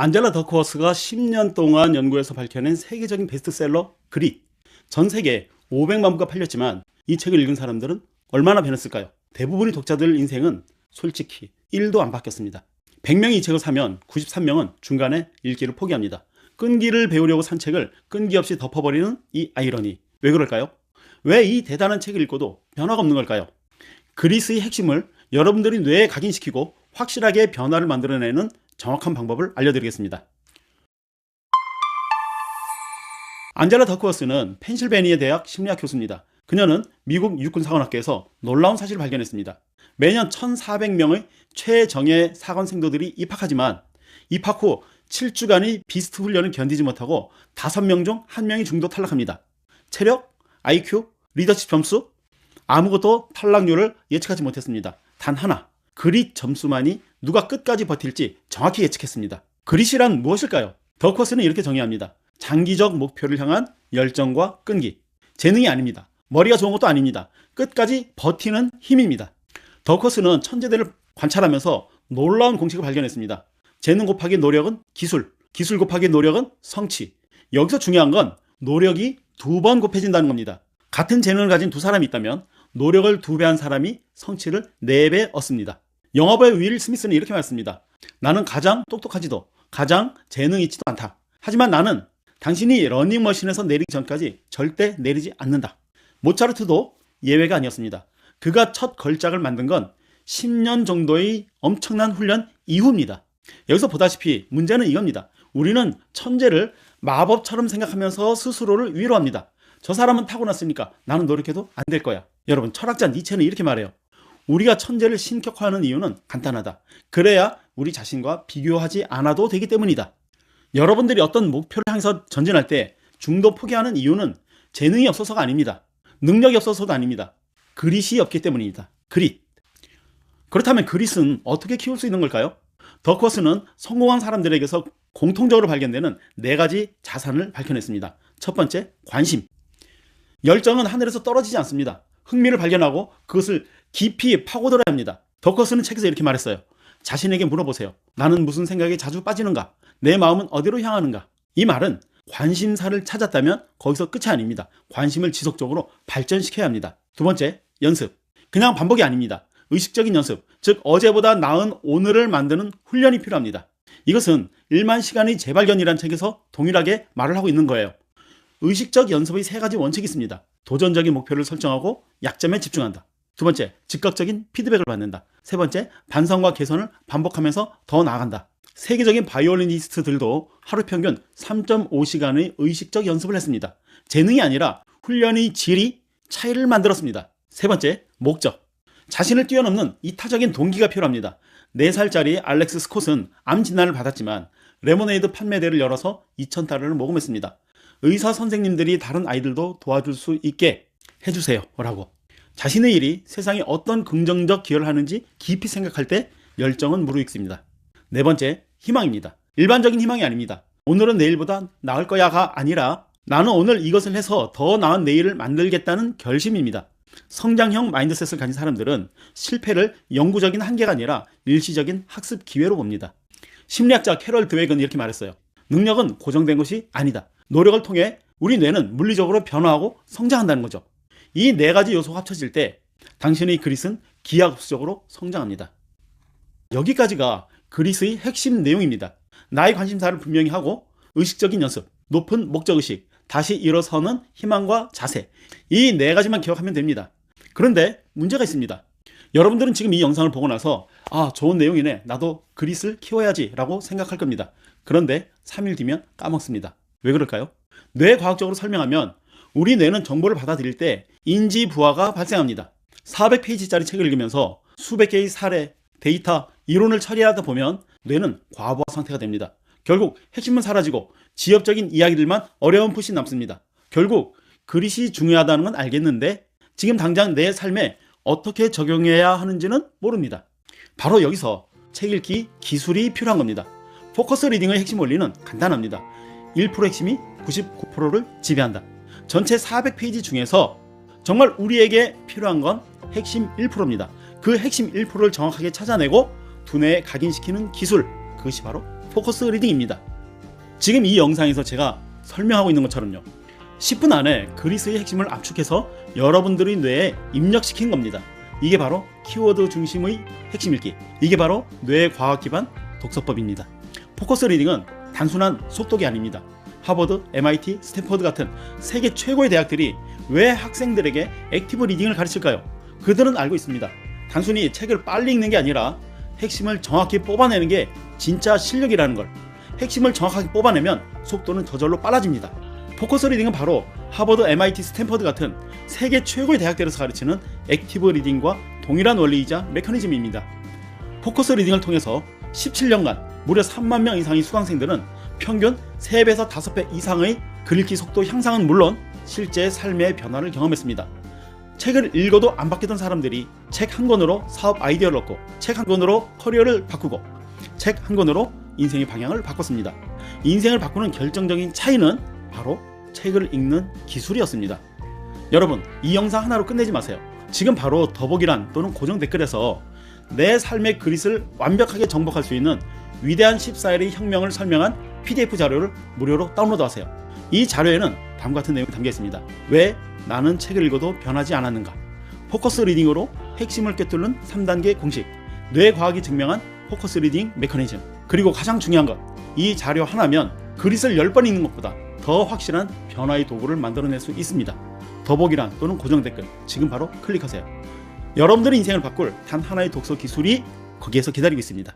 안젤라 더크워스가 10년 동안 연구해서 밝혀낸 세계적인 베스트셀러 그릿. 전 세계 500만 부가 팔렸지만 이 책을 읽은 사람들은 얼마나 변했을까요? 대부분의 독자들 인생은 솔직히 1도 안 바뀌었습니다. 100명이 이 책을 사면 93명은 중간에 읽기를 포기합니다. 끈기를 배우려고 산 책을 끈기 없이 덮어버리는 이 아이러니. 왜 그럴까요? 왜 이 대단한 책을 읽고도 변화가 없는 걸까요? 그리스의 핵심을 여러분들이 뇌에 각인시키고 확실하게 변화를 만들어내는 정확한 방법을 알려드리겠습니다. 안젤라 더크워스는 펜실베니아 대학 심리학 교수입니다. 그녀는 미국 육군사관학교에서 놀라운 사실을 발견했습니다. 매년 1,400명의 최정예 사관생도들이 입학하지만 입학 후 7주간의 비스트 훈련을 견디지 못하고 5명 중 1명이 중도 탈락합니다. 체력, IQ, 리더십 점수, 아무것도 탈락률을 예측하지 못했습니다. 단 하나, 그릿 점수만이 누가 끝까지 버틸지 정확히 예측했습니다. 그릿이란 무엇일까요? 더커스는 이렇게 정의합니다. 장기적 목표를 향한 열정과 끈기. 재능이 아닙니다. 머리가 좋은 것도 아닙니다. 끝까지 버티는 힘입니다. 더커스는 천재들을 관찰하면서 놀라운 공식을 발견했습니다. 재능 곱하기 노력은 기술, 기술 곱하기 노력은 성취. 여기서 중요한 건 노력이 두 번 곱해진다는 겁니다. 같은 재능을 가진 두 사람이 있다면 노력을 두 배 한 사람이 성취를 네 배 얻습니다. 영화배우 윌 스미스는 이렇게 말했습니다. 나는 가장 똑똑하지도 가장 재능 있지도 않다. 하지만 나는 당신이 러닝머신에서 내리기 전까지 절대 내리지 않는다. 모차르트도 예외가 아니었습니다. 그가 첫 걸작을 만든 건 10년 정도의 엄청난 훈련 이후입니다. 여기서 보다시피 문제는 이겁니다. 우리는 천재를 마법처럼 생각하면서 스스로를 위로합니다. 저 사람은 타고났으니까 나는 노력해도 안 될 거야. 여러분, 철학자 니체는 이렇게 말해요. 우리가 천재를 신격화하는 이유는 간단하다. 그래야 우리 자신과 비교하지 않아도 되기 때문이다. 여러분들이 어떤 목표를 향해서 전진할 때 중도 포기하는 이유는 재능이 없어서가 아닙니다. 능력이 없어서도 아닙니다. 그릿이 없기 때문입니다. 그릿. 그렇다면 그릿은 어떻게 키울 수 있는 걸까요? 더커스는 성공한 사람들에게서 공통적으로 발견되는 네 가지 자산을 밝혀냈습니다. 첫 번째, 관심. 열정은 하늘에서 떨어지지 않습니다. 흥미를 발견하고 그것을 깊이 파고들어야 합니다. 더커스는 책에서 이렇게 말했어요. 자신에게 물어보세요. 나는 무슨 생각에 자주 빠지는가? 내 마음은 어디로 향하는가? 이 말은 관심사를 찾았다면 거기서 끝이 아닙니다. 관심을 지속적으로 발전시켜야 합니다. 두 번째, 연습. 그냥 반복이 아닙니다. 의식적인 연습, 즉 어제보다 나은 오늘을 만드는 훈련이 필요합니다. 이것은 1만 시간의 재발견이란 책에서 동일하게 말을 하고 있는 거예요. 의식적 연습의 세 가지 원칙이 있습니다. 도전적인 목표를 설정하고 약점에 집중한다. 두 번째, 즉각적인 피드백을 받는다. 세 번째, 반성과 개선을 반복하면서 더 나아간다. 세계적인 바이올리니스트들도 하루 평균 3.5시간의 의식적 연습을 했습니다. 재능이 아니라 훈련의 질이 차이를 만들었습니다. 세 번째, 목적. 자신을 뛰어넘는 이타적인 동기가 필요합니다. 4살짜리 알렉스 스콧은 암 진단을 받았지만 레모네이드 판매대를 열어서 2,000달러를 모금했습니다. 의사 선생님들이 다른 아이들도 도와줄 수 있게 해주세요. 라고. 자신의 일이 세상에 어떤 긍정적 기여를 하는지 깊이 생각할 때 열정은 무르익습니다. 네 번째, 희망입니다. 일반적인 희망이 아닙니다. 오늘은 내일보다 나을 거야가 아니라 나는 오늘 이것을 해서 더 나은 내일을 만들겠다는 결심입니다. 성장형 마인드셋을 가진 사람들은 실패를 영구적인 한계가 아니라 일시적인 학습 기회로 봅니다. 심리학자 캐럴 드웨건 이렇게 말했어요. 능력은 고정된 것이 아니다. 노력을 통해 우리 뇌는 물리적으로 변화하고 성장한다는 거죠. 이 네 가지 요소가 합쳐질 때 당신의 그릿은 기하급수적으로 성장합니다. 여기까지가 그릿의 핵심 내용입니다. 나의 관심사를 분명히 하고 의식적인 연습, 높은 목적의식, 다시 일어서는 희망과 자세. 이 네 가지만 기억하면 됩니다. 그런데 문제가 있습니다. 여러분들은 지금 이 영상을 보고 나서 아, 좋은 내용이네. 나도 그릿을 키워야지 라고 생각할 겁니다. 그런데 3일 뒤면 까먹습니다. 왜 그럴까요? 뇌 과학적으로 설명하면 우리 뇌는 정보를 받아들일 때 인지 부하가 발생합니다. 400페이지짜리 책을 읽으면서 수백 개의 사례, 데이터, 이론을 처리하다 보면 뇌는 과부하 상태가 됩니다. 결국 핵심은 사라지고 지엽적인 이야기들만 어려운 푸시 남습니다. 결국 그릿이 중요하다는 건 알겠는데 지금 당장 내 삶에 어떻게 적용해야 하는지는 모릅니다. 바로 여기서 책 읽기 기술이 필요한 겁니다. 포커스 리딩의 핵심 원리는 간단합니다. 1% 핵심이 99%를 지배한다. 전체 400페이지 중에서 정말 우리에게 필요한 건 핵심 1%입니다. 그 핵심 1%를 정확하게 찾아내고 두뇌에 각인시키는 기술, 그것이 바로 포커스 리딩입니다. 지금 이 영상에서 제가 설명하고 있는 것처럼요. 10분 안에 그리스의 핵심을 압축해서 여러분들의 뇌에 입력시킨 겁니다. 이게 바로 키워드 중심의 핵심 읽기. 이게 바로 뇌 과학 기반 독서법입니다. 포커스 리딩은 단순한 속독이 아닙니다. 하버드, MIT, 스탠퍼드 같은 세계 최고의 대학들이 왜 학생들에게 액티브 리딩을 가르칠까요? 그들은 알고 있습니다. 단순히 책을 빨리 읽는 게 아니라 핵심을 정확히 뽑아내는 게 진짜 실력이라는 걸. 핵심을 정확하게 뽑아내면 속도는 저절로 빨라집니다. 포커스 리딩은 바로 하버드, MIT, 스탠퍼드 같은 세계 최고의 대학들에서 가르치는 액티브 리딩과 동일한 원리이자 메커니즘입니다. 포커스 리딩을 통해서 17년간 무려 3만 명 이상의 수강생들은 평균 3배에서 5배 이상의 글읽기 속도 향상은 물론 실제 삶의 변화를 경험했습니다. 책을 읽어도 안 바뀌던 사람들이 책 한 권으로 사업 아이디어를 얻고 책 한 권으로 커리어를 바꾸고 책 한 권으로 인생의 방향을 바꿨습니다. 인생을 바꾸는 결정적인 차이는 바로 책을 읽는 기술이었습니다. 여러분, 이 영상 하나로 끝내지 마세요. 지금 바로 더보기란 또는 고정 댓글에서 내 삶의 그릿을 완벽하게 정복할 수 있는 위대한 14일의 혁명을 설명한 PDF 자료를 무료로 다운로드하세요. 이 자료에는 다음과 같은 내용이 담겨 있습니다. 왜 나는 책을 읽어도 변하지 않았는가? 포커스 리딩으로 핵심을 꿰뚫는 3단계 공식, 뇌 과학이 증명한 포커스 리딩 메커니즘. 그리고 가장 중요한 것, 이 자료 하나면 그릿을 10번 읽는 것보다 더 확실한 변화의 도구를 만들어낼 수 있습니다. 더보기란 또는 고정 댓글 지금 바로 클릭하세요. 여러분들의 인생을 바꿀 단 하나의 독서 기술이 거기에서 기다리고 있습니다.